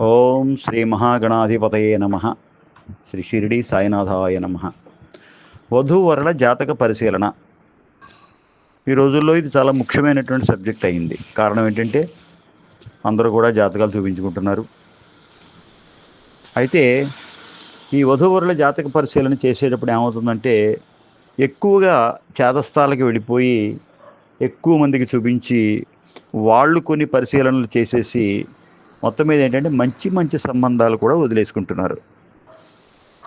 ఓం శ్రీ మహాగణాధిపతయే నమ. శ్రీ షిరిడి సాయినాథాయ నమ. వధూవరుల జాతక పరిశీలన. ఈ రోజుల్లో ఇది చాలా ముఖ్యమైనటువంటి సబ్జెక్ట్ అయింది. కారణం ఏంటంటే అందరూ కూడా జాతకాలు చూపించుకుంటున్నారు. అయితే ఈ వధూవరుల జాతక పరిశీలన చేసేటప్పుడు ఏమవుతుందంటే ఎక్కువగా చేతస్థాలకు వెళ్ళిపోయి ఎక్కువ మందికి చూపించి వాళ్ళు కొన్ని పరిశీలనలు చేసేసి మొత్తం మీద ఏంటంటే మంచి మంచి సంబంధాలు కూడా వదిలేసుకుంటున్నారు.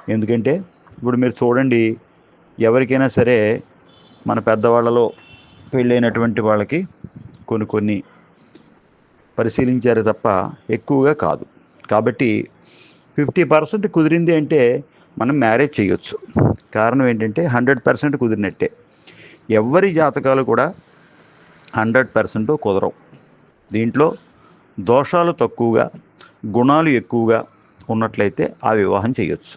ఎందుకంటే ఇప్పుడు మీరు చూడండి ఎవరికైనా సరే మన పెద్దవాళ్ళలో పెళ్ళైనటువంటి వాళ్ళకి కొన్ని కొన్ని పరిశీలించారు తప్ప ఎక్కువగా కాదు. కాబట్టి ఫిఫ్టీ పర్సెంట్ కుదిరింది అంటే మనం మ్యారేజ్ చేయొచ్చు. కారణం ఏంటంటే హండ్రెడ్ పర్సెంట్ కుదిరినట్టే. ఎవరి జాతకాలు కూడా హండ్రెడ్ పర్సెంట్ కుదరవు. దీంట్లో దోషాలు తక్కువగా గుణాలు ఎక్కువగా ఉన్నట్లయితే ఆ వివాహం చేయొచ్చు.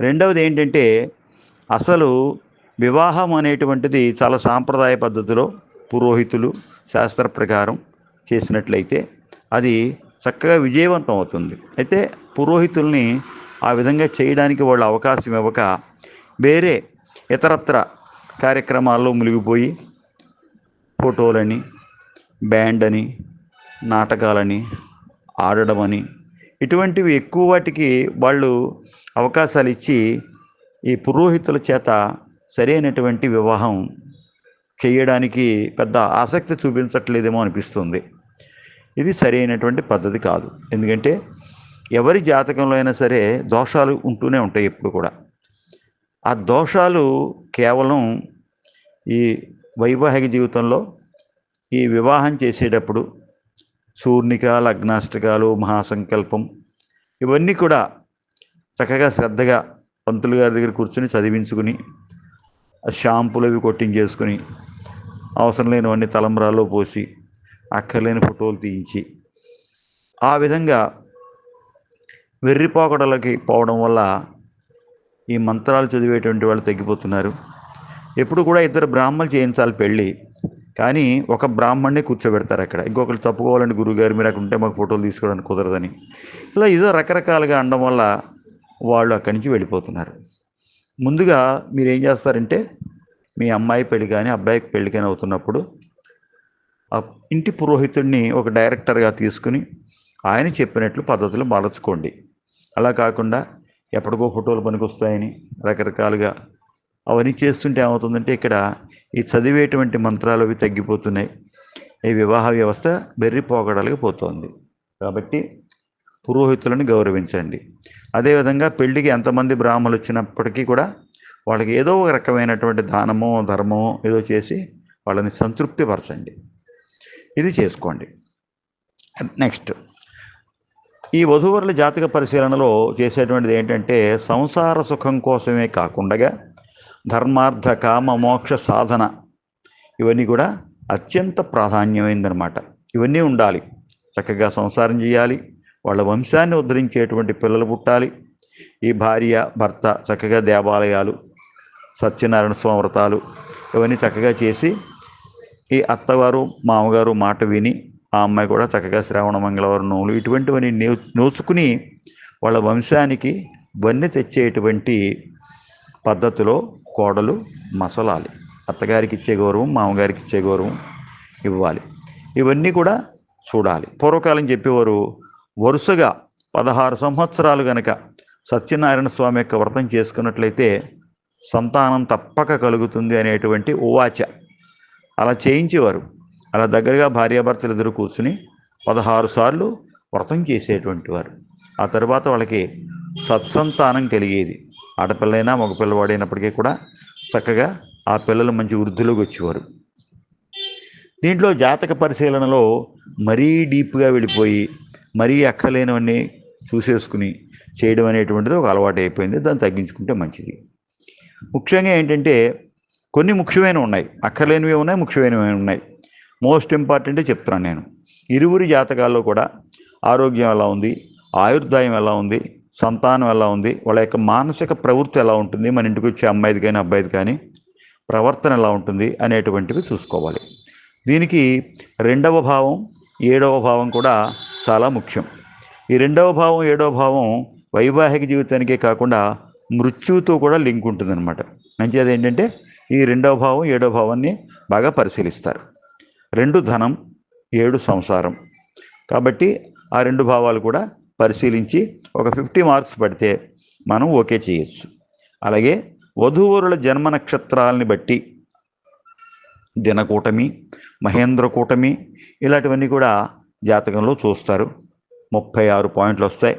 రెండవది ఏంటంటే అసలు వివాహం అనేటువంటిది చాలా సాంప్రదాయ పద్ధతిలో పురోహితులు శాస్త్ర ప్రకారం చేసినట్లయితే అది చక్కగా విజయవంతం అవుతుంది. అయితే పురోహితుల్ని ఆ విధంగా చేయడానికి వాళ్ళు అవకాశం ఇవ్వక వేరే ఇతరత్ర కార్యక్రమాల్లో మునిగిపోయి ఫోటోలని బ్యాండ్ అని నాటకాలని ఆడడం ఇటువంటివి ఎక్కువ వాటికి వాళ్ళు అవకాశాలు ఇచ్చి ఈ పురోహితుల చేత సరైనటువంటి వివాహం చేయడానికి పెద్ద ఆసక్తి చూపించట్లేదేమో అనిపిస్తుంది. ఇది సరైనటువంటి పద్ధతి కాదు. ఎందుకంటే ఎవరి జాతకంలో అయినా సరే దోషాలు ఉంటూనే ఉంటాయి ఎప్పుడు కూడా. ఆ దోషాలు కేవలం ఈ వైవాహిక జీవితంలో ఈ వివాహం చేసేటప్పుడు సూర్ణిక అగ్నాష్టకాలు మహాసంకల్పం ఇవన్నీ కూడా చక్కగా శ్రద్ధగా పంతులు గారి దగ్గర కూర్చొని చదివించుకుని షాంపులు అవి కొట్టించేసుకుని అవసరం లేనివన్నీ తలంబ్రాల్లో పోసి అక్కర్లేని ఫోటోలు తీయించి ఆ విధంగా వెర్రిపోకడలకి పోవడం వల్ల ఈ మంత్రాలు చదివేటువంటి వాళ్ళు తగ్గిపోతున్నారు. ఎప్పుడు కూడా ఇద్దరు బ్రాహ్మణులు చేయించాలి పెళ్ళి. కానీ ఒక బ్రాహ్మణ్ణే కూర్చోబెడతారు అక్కడ. ఇంకొకరు తప్పుకోవాలండి గురుగారు మీరు అక్కడ ఉంటే మాకు ఫోటోలు తీసుకోవడానికి కుదరదని. ఇలా ఏదో రకరకాలుగా అనడం వల్ల వాళ్ళు అక్కడి నుంచి వెళ్ళిపోతున్నారు. ముందుగా మీరు ఏం చేస్తారంటే మీ అమ్మాయి పెళ్ళి కానీ అబ్బాయికి పెళ్ళి కానీ అవుతున్నప్పుడు ఆ ఇంటి పురోహితుడిని ఒక డైరెక్టర్గా తీసుకుని ఆయన చెప్పినట్లు పద్ధతులు మలచుకోండి అలా కాకుండా ఎప్పటికో ఫోటోలు పనికొస్తాయని రకరకాలుగా అవన్నీ చేస్తుంటే ఏమవుతుందంటే ఇక్కడ ఈ చదివేటువంటి మంత్రాలు అవి తగ్గిపోతున్నాయి. ఈ వివాహ వ్యవస్థ బెర్రిపోగడలుగా పోతోంది. కాబట్టి పురోహితులను గౌరవించండి. అదేవిధంగా పెళ్ళికి ఎంతమంది బ్రాహ్మణులు వచ్చినప్పటికీ కూడా వాళ్ళకి ఏదో ఒక రకమైనటువంటి దానమో ధర్మమో ఏదో చేసి వాళ్ళని సంతృప్తిపరచండి. ఇది చేసుకోండి. నెక్స్ట్. ఈ వధూవరుల జాతక పరిశీలనలో చేసేటువంటిది ఏంటంటే సంసార సుఖం కోసమే కాకుండా ధర్మార్థ కామ మోక్ష సాధన. ఇవన్నీ కూడా అత్యంత ప్రాధాన్యమైందనమాట ఇవన్నీ ఉండాలి. చక్కగా సంసారం చేయాలి. వాళ్ళ వంశాన్ని ఉద్ధరించేటువంటి పిల్లలు పుట్టాలి. ఈ భార్య భర్త చక్కగా దేవాలయాలు సత్యనారాయణ స్వామి వ్రతాలు ఇవన్నీ చక్కగా చేసి ఈ అత్తగారు మామగారు మాట విని ఆ అమ్మాయి కూడా చక్కగా శ్రావణ మంగళవారం నోములు ఇటువంటివన్నీ నే నోచుకుని వాళ్ళ వంశానికి వన్నె తెచ్చేటువంటి పద్ధతిలో కోడలు మసలాలి. అత్తగారికి ఇచ్చే గౌరవం మామగారికి ఇచ్చే గౌరవం ఇవ్వాలి. ఇవన్నీ కూడా చూడాలి. పూర్వకాలం చెప్పేవారు వరుసగా పదహారు సంవత్సరాలు గనక సత్యనారాయణ స్వామి యొక్క వ్రతం చేసుకున్నట్లయితే సంతానం తప్పక కలుగుతుంది అనేటువంటి ఉవాచ. అలా చేయించేవారు. అలా దగ్గరగా భార్యాభర్తలు ఎదురు కూర్చుని పదహారు సార్లు వ్రతం చేసేటువంటి వారు. ఆ తర్వాత వాళ్ళకి సత్సంతానం కలిగేది. ఆడపిల్లైనా మగపిల్లవాడైనప్పటికీ కూడా చక్కగా ఆ పిల్లలు మంచి వృద్ధిలోకి వచ్చేవారు. దీంట్లో జాతక పరిశీలనలో మరీ డీప్గా వెళ్ళిపోయి మరీ అక్కలేనివన్నీ చూసేసుకుని చేయడం అనేటువంటిది ఒక అలవాటు అయిపోయింది. దాన్ని తగ్గించుకుంటే మంచిది. ముఖ్యంగా ఏంటంటే కొన్ని ముఖ్యమైనవి ఉన్నాయి. అక్కర్లేనివి ఉన్నాయి ముఖ్యమైనవి ఉన్నాయి. మోస్ట్ ఇంపార్టెంటే చెప్తున్నాను నేను. ఇరువురి జాతకాల్లో కూడా ఆరోగ్యం ఎలా ఉంది ఆయుర్దాయం ఎలా ఉంది సంతానం ఎలా ఉంది? వాళ్ళ యొక్క మానసిక ప్రవృత్తి ఎలా ఉంటుంది? మన ఇంటికి వచ్చే అమ్మాయిది కానీ అబ్బాయిది కానీ ప్రవర్తన ఎలా ఉంటుంది? అనేటువంటివి చూసుకోవాలి. దీనికి రెండవ భావం ఏడవ భావం కూడా చాలా ముఖ్యం. ఈ రెండవ భావం ఏడవ భావం వైవాహిక జీవితానికే కాకుండా మృత్యువుతో కూడా లింక్ ఉంటుందన్నమాట. మంచిది ఏంటంటే ఈ రెండవ భావం ఏడవ భావాన్ని బాగా పరిశీలిస్తారు. రెండు ధనం ఏడు సంసారం. కాబట్టి ఆ రెండు భావాలు కూడా పరిశీలించి ఒక ఫిఫ్టీ మార్క్స్ పడితే మనం ఓకే చేయొచ్చు. అలాగే వధూవరుల జన్మ నక్షత్రాలని బట్టి దినకూటమి మహేంద్ర కూటమి ఇలాంటివన్నీ కూడా జాతకంలో చూస్తారు. ముప్పై ఆరు పాయింట్లు వస్తాయి.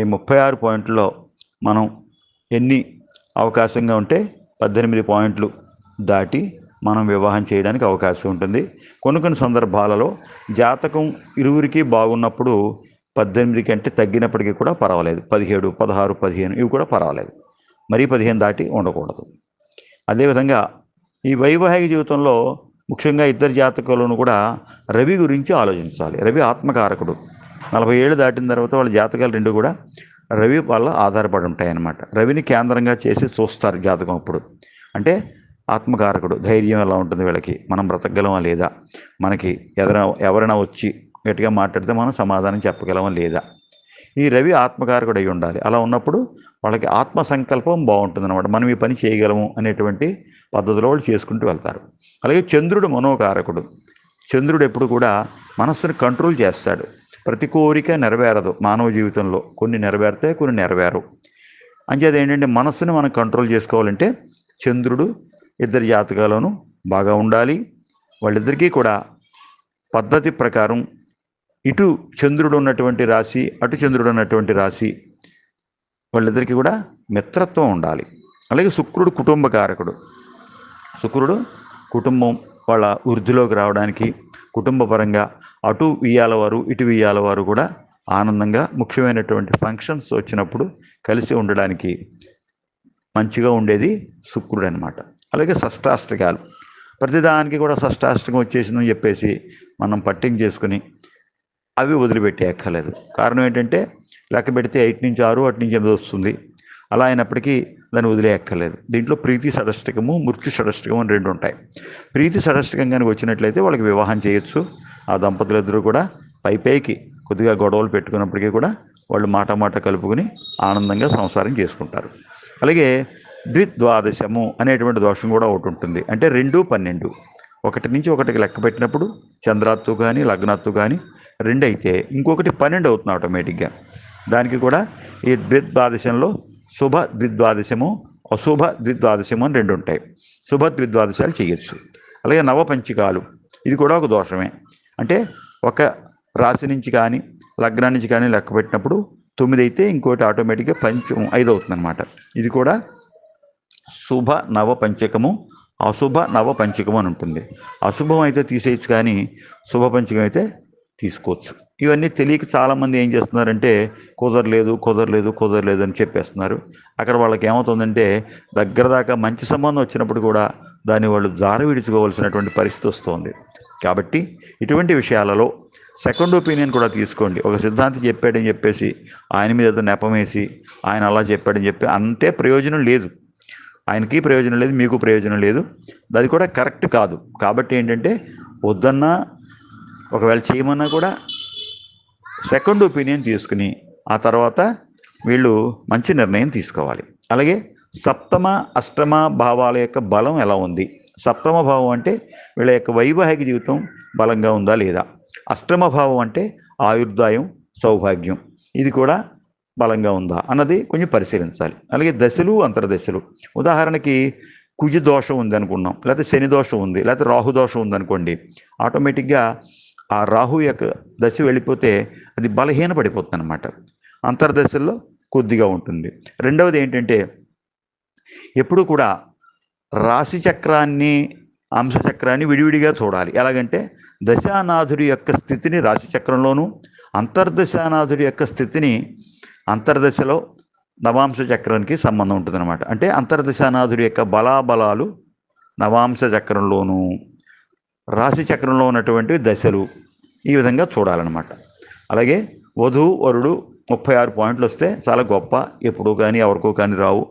ఈ ముప్పై ఆరు పాయింట్లో మనం ఎన్ని అవకాశంగా ఉంటే పద్దెనిమిది పాయింట్లు దాటి మనం వివాహం చేయడానికి అవకాశం ఉంటుంది. కొన్ని కొన్ని సందర్భాలలో జాతకం ఇరువురికి బాగున్నప్పుడు పద్దెనిమిది కంటే తగ్గినప్పటికీ కూడా పర్వాలేదు. పదిహేడు పదహారు పదిహేను ఇవి కూడా పర్వాలేదు. మరీ పదిహేను దాటి ఉండకూడదు. అదేవిధంగా ఈ వైవాహిక జీవితంలో ముఖ్యంగా ఇద్దరు జాతకాలను కూడా రవి గురించి ఆలోచించాలి. రవి ఆత్మకారకుడు. నలభై ఏళ్ళు దాటిన తర్వాత వాళ్ళ జాతకాలు రెండు కూడా రవి వల్ల ఆధారపడి ఉంటాయి అన్నమాట రవిని కేంద్రంగా చేసి చూస్తారు జాతకం అప్పుడు. అంటే ఆత్మకారకుడు. ధైర్యం ఎలా ఉంటుంది వీళ్ళకి? మనం బ్రతకగలమా లేదా? మనకి ఎదర ఎవరైనా వచ్చి గట్టిగా మాట్లాడితే మనం సమాధానం చెప్పగలమా లేదా? ఈ రవి ఆత్మకారకుడు అయి ఉండాలి. అలా ఉన్నప్పుడు వాళ్ళకి ఆత్మ సంకల్పం బాగుంటుంది అనమాట మనం ఈ పని చేయగలము అనేటువంటి పద్ధతిలో వాళ్ళు చేసుకుంటూ వెళ్తారు. అలాగే చంద్రుడు మనోకారకుడు. చంద్రుడు ఎప్పుడు కూడా మనస్సుని కంట్రోల్ చేస్తాడు. ప్రతి కోరిక నెరవేరదు మానవ జీవితంలో. కొన్ని నెరవేరుతాయి కొన్ని నెరవేరవు. అంచేది ఏంటంటే మనస్సును మనం కంట్రోల్ చేసుకోవాలంటే చంద్రుడు ఇద్దరి జాతకాలను బాగా ఉండాలి. వాళ్ళిద్దరికీ కూడా పద్ధతి ప్రకారం ఇటు చంద్రుడు ఉన్నటువంటి రాశి అటు చంద్రుడు ఉన్నటువంటి రాశి వాళ్ళిద్దరికీ కూడా మిత్రత్వం ఉండాలి. అలాగే శుక్రుడు కుటుంబకారకుడు శుక్రుడు కుటుంబం వాళ్ళ వృద్ధిలోకి రావడానికి కుటుంబపరంగా అటు వియ్యాల వారు ఇటు వియ్యాల వారు కూడా ఆనందంగా ముఖ్యమైనటువంటి ఫంక్షన్స్ వచ్చినప్పుడు కలిసి ఉండడానికి మంచిగా ఉండేది శుక్రుడు అనమాట అలాగే షష్టాష్టకాలు ప్రతిదానికి కూడా షష్టాష్టకం వచ్చేసిందని చెప్పేసి మనం పట్టింగ్ చేసుకుని అవి వదిలిపెట్టే ఎక్కలేదు కారణం ఏంటంటే లెక్క పెడితే ఎయిట్ నుంచి ఆరు అటు నుంచి ఎనిమిది వస్తుంది. అలా అయినప్పటికీ దాన్ని వదిలే ఎక్కలేదు దీంట్లో ప్రీతి సడష్టకము మృత్యు షడష్టకము అని రెండు ఉంటాయి. ప్రీతి సడష్టకం కనుక వచ్చినట్లయితే వాళ్ళకి వివాహం చేయొచ్చు. ఆ దంపతులిద్దరూ కూడా పై పైకి కొద్దిగా గొడవలు పెట్టుకున్నప్పటికీ కూడా వాళ్ళు మాట మాట కలుపుకుని ఆనందంగా సంసారం చేసుకుంటారు. అలాగే ద్విద్వాదశము అనేటువంటి దోషం కూడా ఒకటి ఉంటుంది. అంటే రెండు పన్నెండు. ఒకటి నుంచి ఒకటికి లెక్క పెట్టినప్పుడు చంద్రాత్తు కానీ లగ్నాత్తు కానీ రెండు అయితే ఇంకొకటి పన్నెండు అవుతుంది ఆటోమేటిక్గా దానికి కూడా ఈ ద్విద్వాదశంలో శుభ ద్విద్వాదశము అశుభ ద్విద్వాదశము అని రెండు ఉంటాయి. శుభ ద్విద్వాదశాలు చేయొచ్చు. అలాగే నవపంచికాలు ఇది కూడా ఒక దోషమే. అంటే ఒక రాశి నుంచి కానీ లగ్నం నుంచి కానీ లెక్క పెట్టినప్పుడు తొమ్మిది అయితే ఇంకోటి ఆటోమేటిక్గా పంచం ఐదు అవుతుందన్నమాట ఇది కూడా శుభ నవ పంచకము అశుభ నవ పంచకము అని ఉంటుంది. అశుభం అయితే తీసేయచ్చు కానీ శుభ పంచకం అయితే తీసుకోవచ్చు. ఇవన్నీ తెలియక చాలామంది ఏం చేస్తున్నారంటే కుదరలేదు కుదరలేదు కుదరలేదు అని చెప్పేస్తున్నారు. అక్కడ వాళ్ళకి ఏమవుతుందంటే దగ్గర దాకా మంచి సంబంధం వచ్చినప్పుడు కూడా దాన్ని వాళ్ళు జార విడుచుకోవాల్సినటువంటి పరిస్థితి వస్తుంది. కాబట్టి ఇటువంటి విషయాలలో సెకండ్ ఒపీనియన్ కూడా తీసుకోండి. ఒక సిద్ధాంతి చెప్పాడని చెప్పేసి ఆయన మీద ఏదో నెపమేసి ఆయన అలా చెప్పాడని చెప్పి అంటే ప్రయోజనం లేదు. ఆయనకి ప్రయోజనం లేదు మీకు ప్రయోజనం లేదు. అది కూడా కరెక్ట్ కాదు. కాబట్టి ఏంటంటే వద్దన్నా ఒకవేళ చేయమన్నా కూడా సెకండ్ ఒపీనియన్ తీసుకుని ఆ తర్వాత వీళ్ళు మంచి నిర్ణయం తీసుకోవాలి. అలాగే సప్తమ అష్టమ భావాల యొక్క బలం ఎలా ఉంది? సప్తమ భావం అంటే వీళ్ళ యొక్క వైవాహిక జీవితం బలంగా ఉందా లేదా? అష్టమ భావం అంటే ఆయుర్దాయం సౌభాగ్యం. ఇది కూడా బలంగా ఉందా అన్నది కొంచెం పరిశీలించాలి. అలాగే దశలు అంతర్దశలు. ఉదాహరణకి కుజ దోషం ఉంది అనుకున్నాం లేకపోతే శని దోషం ఉంది లేకపోతే రాహు దోషం ఉంది అనుకోండి ఆటోమేటిక్గా ఆ రాహు యొక్క దశ వెళ్ళిపోతే అది బలహీన పడిపోతుంది అనమాట అంతర్దశల్లో కొద్దిగా ఉంటుంది. రెండవది ఏంటంటే ఎప్పుడు కూడా రాశి చక్రాన్ని అంశచక్రాన్ని విడివిడిగా చూడాలి. ఎలాగంటే దశానాథుడి యొక్క స్థితిని రాశి చక్రంలోనూ అంతర్దశానాథుడి యొక్క స్థితిని అంతర్దశలో నవాంశ చక్రానికి సంబంధం ఉంటుందన్నమాట. అంటే అంతర్దశానాథుడి యొక్క బలాబలాలు నవాంశ చక్రంలోనూ రాశి చక్రంలో ఉన్నటువంటి దశలు ఈ విధంగా చూడాలన్నమాట. అలాగే వధువు వరుడు ముప్పై ఆరు పాయింట్లు వస్తే చాలా గొప్ప. ఎప్పుడు కానీ ఎవరికో కానీ రావు.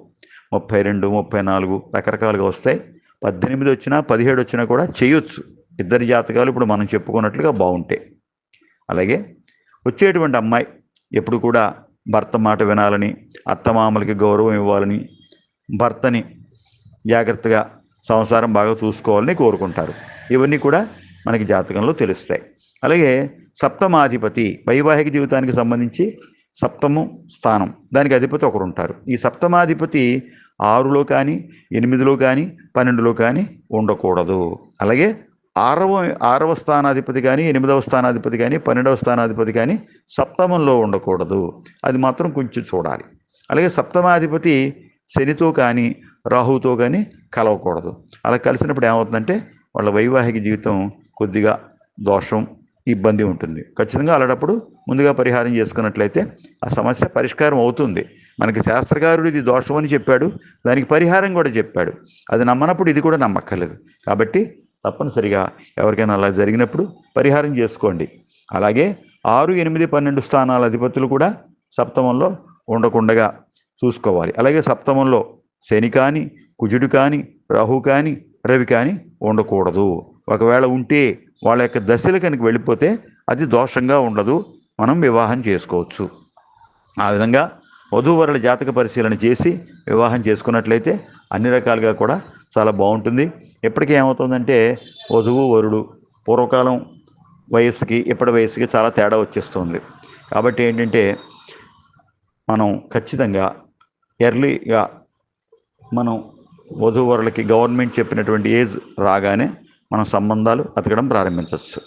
ముప్పై రెండు ముప్పై నాలుగు రకరకాలుగా వస్తాయి. పద్దెనిమిది వచ్చినా పదిహేడు వచ్చినా కూడా చేయొచ్చు. ఇద్దరి జాతకాలు ఇప్పుడు మనం చెప్పుకున్నట్లుగా బాగుంటాయి అలాగే వచ్చేటువంటి అమ్మాయి ఎప్పుడు కూడా భర్త మాట వినాలని అత్తమామలకి గౌరవం ఇవ్వాలని భర్తని జాగ్రత్తగా సంసారం బాగా చూసుకోవాలని కోరుకుంటారు. ఇవన్నీ కూడా మనకి జాతకంలో తెలుస్తాయి. అలాగే సప్తమాధిపతి వైవాహిక జీవితానికి సంబంధించి సప్తము స్థానం. దానికి అధిపతి ఒకరు ఉంటారు. ఈ సప్తమాధిపతి ఆరులో కానీ ఎనిమిదిలో కానీ పన్నెండులో కానీ ఉండకూడదు. అలాగే ఆరవ ఆరవ స్థానాధిపతి కానీ ఎనిమిదవ స్థానాధిపతి కానీ పన్నెండవ స్థానాధిపతి కానీ సప్తమంలో ఉండకూడదు. అది మాత్రం కొంచెం చూడాలి. అలాగే సప్తమాధిపతి శనితో కానీ రాహుతో కానీ కలవకూడదు. అలా కలిసినప్పుడు ఏమవుతుందంటే వాళ్ళ వైవాహిక జీవితం కొద్దిగా దోషం ఇబ్బంది ఉంటుంది. ఖచ్చితంగా అలాంటప్పుడు ముందుగా పరిహారం చేసుకున్నట్లయితే ఆ సమస్య పరిష్కారం అవుతుంది. మనకి శాస్త్రకారుడు ఇది దోషం అని చెప్పాడు దానికి పరిహారం కూడా చెప్పాడు. అది నమ్మనప్పుడు ఇది కూడా నమ్మక్కర్లేదు. కాబట్టి తప్పనిసరిగా ఎవరికైనా అలా జరిగినప్పుడు పరిహారం చేసుకోండి. అలాగే ఆరు ఎనిమిది పన్నెండు స్థానాల అధిపతులు కూడా సప్తమంలో ఉండకుండగా చూసుకోవాలి. అలాగే సప్తమంలో శని కానీ కుజుడు కానీ రాహు కానీ రవి కానీ ఉండకూడదు. ఒకవేళ ఉంటే వాళ్ళ యొక్క దశలు కనుక వెళ్ళిపోతే అది దోషంగా ఉండదు. మనం వివాహం చేసుకోవచ్చు. ఆ విధంగా వధూవరుల జాతక పరిశీలన చేసి వివాహం చేసుకున్నట్లయితే అన్ని రకాలుగా కూడా చాలా బాగుంటుంది. ఇప్పటికీ ఏమవుతుందంటే వధువు వరుడు పూర్వకాలం వయస్సుకి ఇప్పటి వయసుకి చాలా తేడా వచ్చేస్తుంది. కాబట్టి ఏంటంటే మనం ఖచ్చితంగా ఎర్లీగా మనం వధూవరులకి గవర్నమెంట్ చెప్పినటువంటి ఏజ్ రాగానే మనం సంబంధాలు అతకడం ప్రారంభించవచ్చు.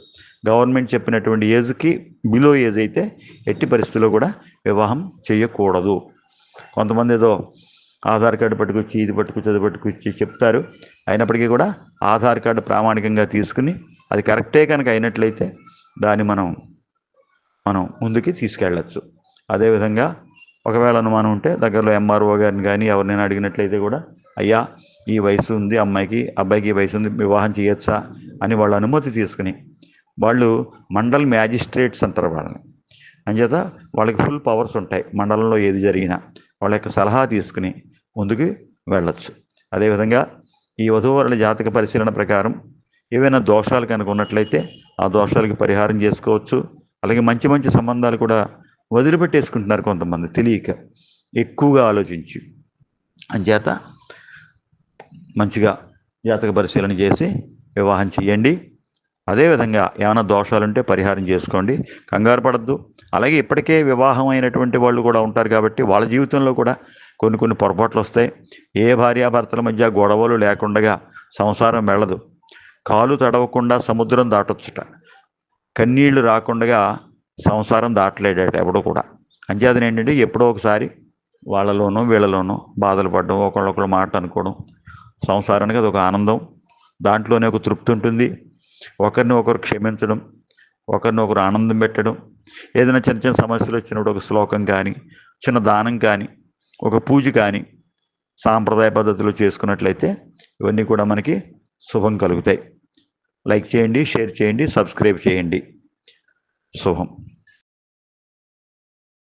గవర్నమెంట్ చెప్పినటువంటి ఏజ్కి బిలో ఏజ్ అయితే ఎట్టి పరిస్థితుల్లో కూడా వివాహం చేయకూడదు. కొంతమంది ఏదో ఆధార్ కార్డు పట్టుకొచ్చి ఇది పట్టుకొచ్చి అది పట్టుకొచ్చి చెప్తారు. అయినప్పటికీ కూడా ఆధార్ కార్డు ప్రామాణికంగా తీసుకుని అది కరెక్టే కనుక అయినట్లయితే దాన్ని మనం మనం ముందుకి తీసుకెళ్ళచ్చు. అదేవిధంగా ఒకవేళ అనుమానం ఉంటే దగ్గరలో ఎంఆర్ఓ గారిని కానీ ఎవరినైనా అడిగినట్లయితే కూడా అయ్యా ఈ వయసు ఉంది అమ్మాయికి అబ్బాయికి ఈ వయసు ఉంది వివాహం చేయొచ్చా అని వాళ్ళ అనుమతి తీసుకుని వాళ్ళు మండల్ మ్యాజిస్ట్రేట్స్ అంటారు వాళ్ళని. అంచేత వాళ్ళకి ఫుల్ పవర్స్ ఉంటాయి మండలంలో ఏది జరిగినా. వాళ్ళ యొక్క సలహా తీసుకుని ముందుకు వెళ్ళచ్చు. అదేవిధంగా ఈ వధూవరుల జాతక పరిశీలన ప్రకారం ఏవైనా దోషాలు కనుక ఉన్నట్లయితే ఆ దోషాలకి పరిహారం చేసుకోవచ్చు. అలాగే మంచి మంచి సంబంధాలు కూడా వదిలిపెట్టేసుకుంటున్నారు కొంతమంది. తెలియక ఎక్కువగా ఆలోచించి. అంచేత మంచిగా జాతక పరిశీలన చేసి వివాహం చేయండి. అదేవిధంగా ఏమైనా దోషాలుంటే పరిహారం చేసుకోండి. కంగారు పడద్దు. అలాగే ఇప్పటికే వివాహం అయినటువంటి వాళ్ళు కూడా ఉంటారు కాబట్టి వాళ్ళ జీవితంలో కూడా కొన్ని కొన్ని పొరపాట్లు వస్తాయి. ఏ భార్యాభర్తల మధ్య గొడవలు లేకుండా సంసారం వెళ్ళదు. కాలు తడవకుండా సముద్రం దాటొచ్చుట. కన్నీళ్ళు రాకుండా సంసారం దాటలేడట ఎవడో కూడా. అంచేతన ఏంటంటే ఎప్పుడో ఒకసారి వాళ్ళలోనూ వీళ్ళలోనూ బాధలు పడడం ఒకళ్ళొకళ్ళు మాట అనుకోవడం సంసారానికి అది ఒక ఆనందం. దాంట్లోనే ఒక తృప్తి ఉంటుంది. ఒకరిని ఒకరు క్షమించడం ఒకరిని ఒకరు ఆనందం పెట్టడం. ఏదైనా చిన్న చిన్న సమస్యలు వచ్చినప్పుడు ఒక శ్లోకం కానీ చిన్న దానం కానీ ఒక పూజ కానీ సాంప్రదాయ పద్ధతిలో చేసుకున్నట్లయితే ఇవన్నీ కూడా మనకి శుభం కలుగుతాయి. లైక్ చేయండి షేర్ చేయండి సబ్స్క్రైబ్ చేయండి. శుభం.